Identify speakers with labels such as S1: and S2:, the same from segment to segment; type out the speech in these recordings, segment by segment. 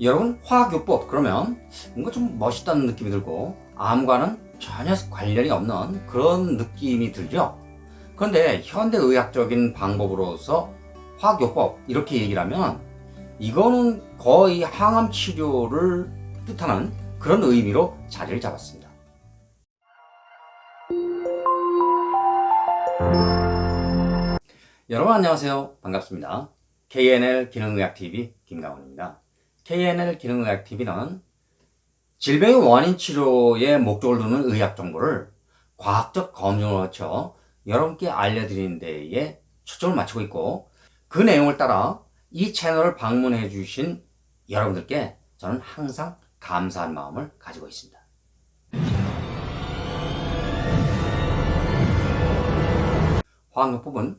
S1: 여러분 화학요법 그러면 뭔가 좀 멋있다는 느낌이 들고 암과는 전혀 관련이 없는 그런 느낌이 들죠. 그런데 현대의학적인 방법으로서 화학요법 이렇게 얘기를 하면 이거는 거의 항암 치료를 뜻하는 그런 의미로 자리를 잡았습니다. 여러분 안녕하세요. 반갑습니다. KNL 기능의학TV 김강원입니다. KNL 기능의학TV는 질병의 원인 치료에 목적을 두는 의학 정보를 과학적 검증을 거쳐 여러분께 알려드리는 데에 초점을 맞추고 있고 그 내용을 따라 이 채널을 방문해 주신 여러분들께 저는 항상 감사한 마음을 가지고 있습니다. 화학요법은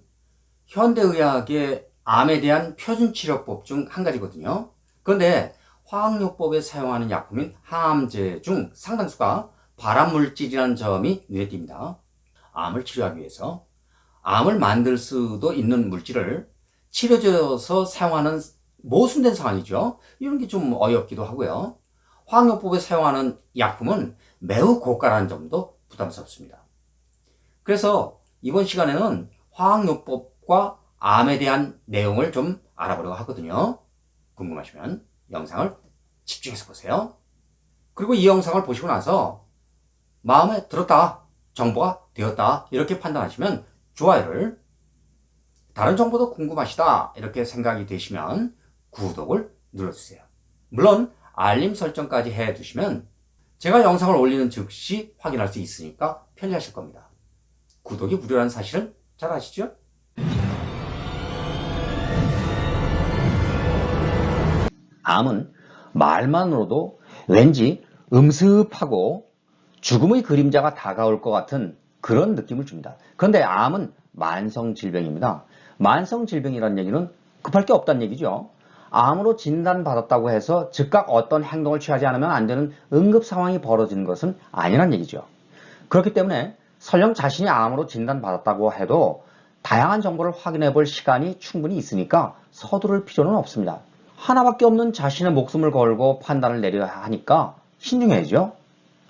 S1: 현대의학의 암에 대한 표준치료법 중 한 가지거든요. 그런데 화학요법에 사용하는 약품인 항암제 중 상당수가 발암물질이라는 점이 눈에 띕니다. 암을 치료하기 위해서 암을 만들 수도 있는 물질을 치료제여서 사용하는 모순된 상황이죠. 이런 게 좀 어렵기도 하고요. 화학요법에 사용하는 약품은 매우 고가라는 점도 부담스럽습니다. 그래서 이번 시간에는 화학요법과 암에 대한 내용을 좀 알아보려고 하거든요. 궁금하시면 영상을 집중해서 보세요. 그리고 이 영상을 보시고 나서 마음에 들었다, 정보가 되었다, 이렇게 판단하시면 좋아요를, 다른 정보도 궁금하시다, 이렇게 생각이 되시면 구독을 눌러주세요. 물론 알림 설정까지 해 두시면 제가 영상을 올리는 즉시 확인할 수 있으니까 편리하실 겁니다. 구독이 무료라는 사실은 잘 아시죠? 암은 말만으로도 왠지 음습하고 죽음의 그림자가 다가올 것 같은 그런 느낌을 줍니다. 그런데 암은 만성 질병입니다. 만성 질병이라는 얘기는 급할 게 없다는 얘기죠. 암으로 진단받았다고 해서 즉각 어떤 행동을 취하지 않으면 안 되는 응급 상황이 벌어지는 것은 아니란 얘기죠. 그렇기 때문에 설령 자신이 암으로 진단받았다고 해도 다양한 정보를 확인해 볼 시간이 충분히 있으니까 서두를 필요는 없습니다. 하나밖에 없는 자신의 목숨을 걸고 판단을 내려야 하니까 신중해야죠.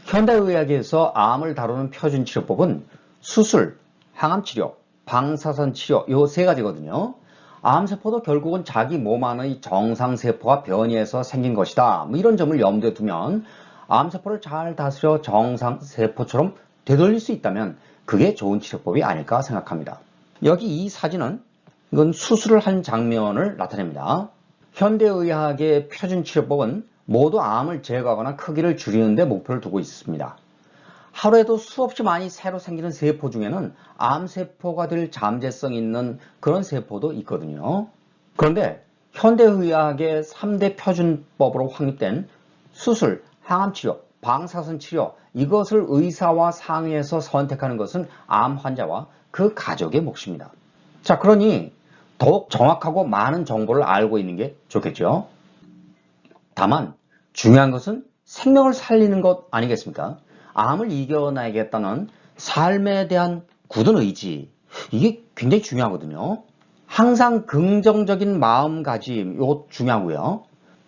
S1: 현대의학에서 암을 다루는 표준 치료법은 수술, 항암치료, 방사선 치료 요세 가지거든요. 암세포도 결국은 자기 몸 안의 정상세포가 변이해서 생긴 것이다. 뭐 이런 점을 염두에 두면 암세포를 잘 다스려 정상세포처럼 되돌릴 수 있다면 그게 좋은 치료법이 아닐까 생각합니다. 여기 이 사진은 이건 수술을 한 장면을 나타냅니다. 현대의학의 표준 치료법은 모두 암을 제거하거나 크기를 줄이는 데 목표를 두고 있습니다. 하루에도 수없이 많이 새로 생기는 세포 중에는 암세포가 될 잠재성 있는 그런 세포도 있거든요. 그런데 현대의학의 3대 표준법으로 확립된 수술, 항암치료, 방사선 치료 이것을 의사와 상의해서 선택하는 것은 암 환자와 그 가족의 몫입니다. 자 그러니 더욱 정확하고 많은 정보를 알고 있는 게 좋겠죠. 다만 중요한 것은 생명을 살리는 것 아니겠습니까? 암을 이겨내겠다는 삶에 대한 굳은 의지 이게 굉장히 중요하거든요. 항상 긍정적인 마음가짐 이거 중요하고요.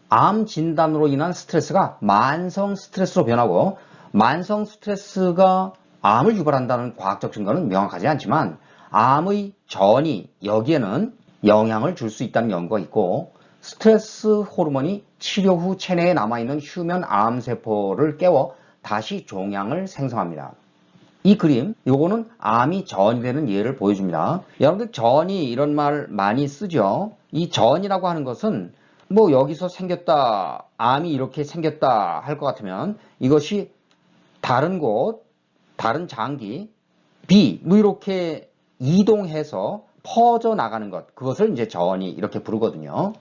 S1: 암 진단으로 인한 스트레스가 만성 스트레스로 변하고 만성 스트레스가 암을 유발한다는 과학적 증거는 명확하지 않지만 암의 전이 여기에는 영향을 줄 수 있다는 연구가 있고 스트레스 호르몬이 치료 후 체내에 남아있는 휴면 암세포를 깨워 다시 종양을 생성합니다. 이 그림, 요거는 암이 전이 되는 예를 보여줍니다. 여러분들 전이 이런 말 많이 쓰죠? 이 전이라고 하는 것은 뭐 여기서 생겼다, 암이 이렇게 생겼다 할 것 같으면 이것이 다른 곳, 다른 장기, B, 뭐 이렇게 이동해서 퍼져나가는 것, 그것을 이제 전이 이렇게 부르거든요.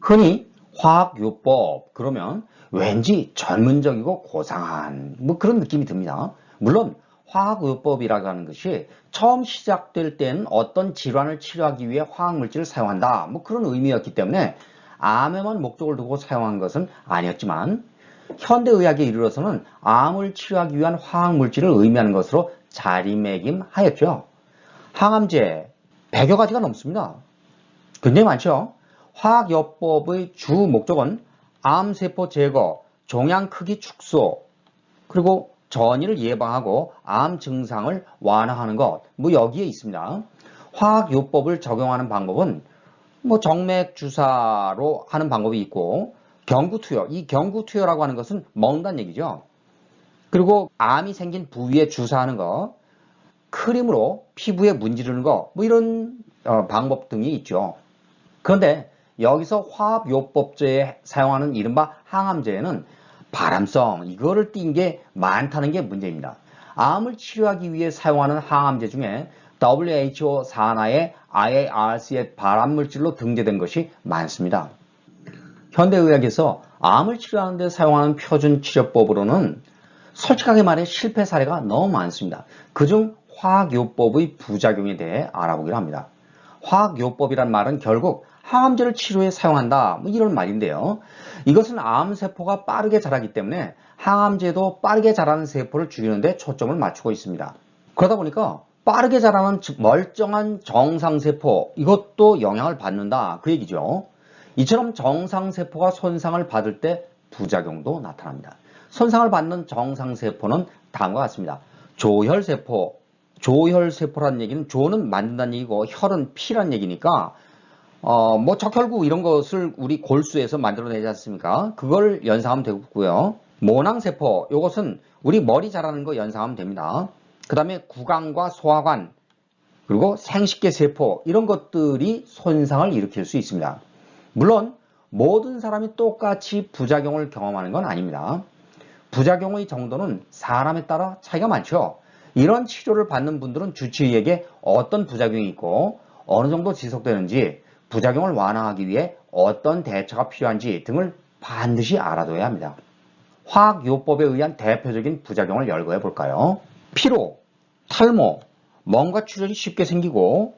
S1: 흔히 화학요법, 그러면 왠지 전문적이고 고상한 뭐 그런 느낌이 듭니다. 물론 화학요법이라고 하는 것이 처음 시작될 때는 어떤 질환을 치료하기 위해 화학물질을 사용한다. 뭐 그런 의미였기 때문에 암에만 목적을 두고 사용한 것은 아니었지만 현대의학에 이르러서는 암을 치료하기 위한 화학물질을 의미하는 것으로 자리매김하였죠. 항암제 100여 가지가 넘습니다. 굉장히 많죠. 화학요법의 주 목적은 암세포 제거, 종양 크기 축소, 그리고 전이를 예방하고 암 증상을 완화하는 것, 뭐 여기에 있습니다. 화학요법을 적용하는 방법은 뭐 정맥 주사로 하는 방법이 있고 경구투여, 이 경구투여라고 하는 것은 먹는다는 얘기죠. 그리고 암이 생긴 부위에 주사하는 거, 크림으로 피부에 문지르는 거, 뭐 이런 어, 방법 등이 있죠. 그런데 여기서 화학요법제에 사용하는 이른바 항암제에는 바람성, 이거를 띈 게 많다는 게 문제입니다. 암을 치료하기 위해 사용하는 항암제 중에 WHO 산하의 IARC의 발암물질로 등재된 것이 많습니다. 현대의학에서 암을 치료하는 데 사용하는 표준 치료법으로는 솔직하게 말해 실패 사례가 너무 많습니다. 그중 화학요법의 부작용에 대해 알아보기로 합니다. 화학요법이란 말은 결국 항암제를 치료에 사용한다 뭐 이런 말인데요. 이것은 암세포가 빠르게 자라기 때문에 항암제도 빠르게 자라는 세포를 죽이는데 초점을 맞추고 있습니다. 그러다 보니까 빠르게 자라는 멀쩡한 정상세포 이것도 영향을 받는다 그 얘기죠. 이처럼 정상세포가 손상을 받을 때 부작용도 나타납니다. 손상을 받는 정상세포는 다음과 같습니다. 조혈세포, 조혈세포라는 얘기는 조는 만든다는 얘기고 혈은 피란 얘기니까 어, 뭐 적혈구 이런 것을 우리 골수에서 만들어내지 않습니까? 그걸 연상하면 되고요. 모낭세포, 이것은 우리 머리 자라는 거 연상하면 됩니다. 그 다음에 구강과 소화관, 그리고 생식계 세포 이런 것들이 손상을 일으킬 수 있습니다. 물론 모든 사람이 똑같이 부작용을 경험하는 건 아닙니다. 부작용의 정도는 사람에 따라 차이가 많죠. 이런 치료를 받는 분들은 주치의에게 어떤 부작용이 있고 어느 정도 지속되는지 부작용을 완화하기 위해 어떤 대처가 필요한지 등을 반드시 알아둬야 합니다. 화학요법에 의한 대표적인 부작용을 열거해 볼까요? 피로, 탈모, 뭔가 출혈이 쉽게 생기고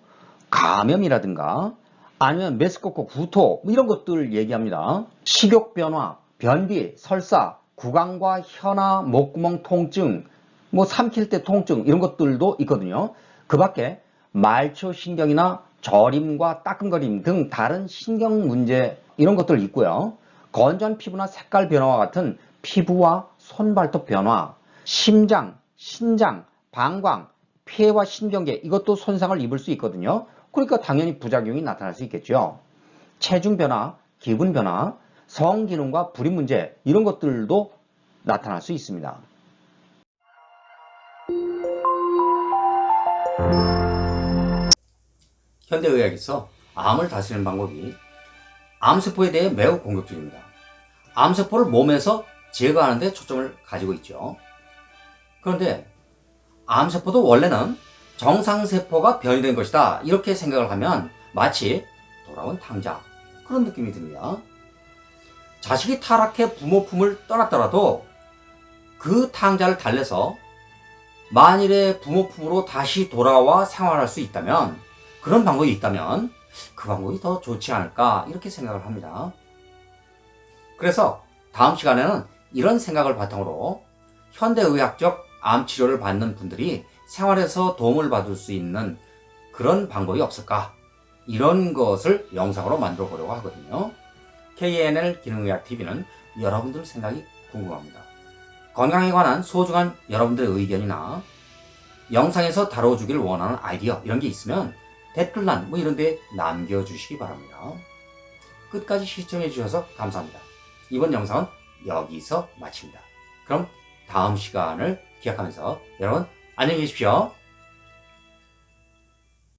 S1: 감염이라든가 아니면 메스코코 구토 뭐 이런 것들 얘기합니다. 식욕 변화, 변비, 설사, 구강과 혀나 목구멍 통증, 뭐 삼킬 때 통증 이런 것들도 있거든요. 그 밖에 말초 신경이나 저림과 따끔거림 등 다른 신경 문제 이런 것들 있고요. 건조한 피부나 색깔 변화와 같은 피부와 손발톱 변화, 심장, 신장, 방광, 폐와 신경계 이것도 손상을 입을 수 있거든요. 그러니까 당연히 부작용이 나타날 수 있겠죠. 체중 변화, 기분 변화, 성기능과 불임 문제 이런 것들도 나타날 수 있습니다. 현대의학에서 암을 다스리는 방법이 암세포에 대해 매우 공격적입니다. 암세포를 몸에서 제거하는 데 초점을 가지고 있죠. 그런데 암세포도 원래는 정상세포가 변이된 것이다. 이렇게 생각을 하면 마치 돌아온 탕자. 그런 느낌이 듭니다. 자식이 타락해 부모 품을 떠났더라도 그 탕자를 달래서 만일에 부모 품으로 다시 돌아와 생활할 수 있다면 그런 방법이 있다면 그 방법이 더 좋지 않을까 이렇게 생각을 합니다. 그래서 다음 시간에는 이런 생각을 바탕으로 현대의학적 암 치료를 받는 분들이 생활에서 도움을 받을 수 있는 그런 방법이 없을까? 이런 것을 영상으로 만들어 보려고 하거든요. KNL 기능의학 TV는 여러분들 생각이 궁금합니다. 건강에 관한 소중한 여러분들의 의견이나 영상에서 다뤄주길 원하는 아이디어 이런 게 있으면 댓글란 뭐 이런 데 남겨주시기 바랍니다. 끝까지 시청해 주셔서 감사합니다. 이번 영상은 여기서 마칩니다. 그럼 다음 시간을 기약하면서 여러분 안녕히 계십시오.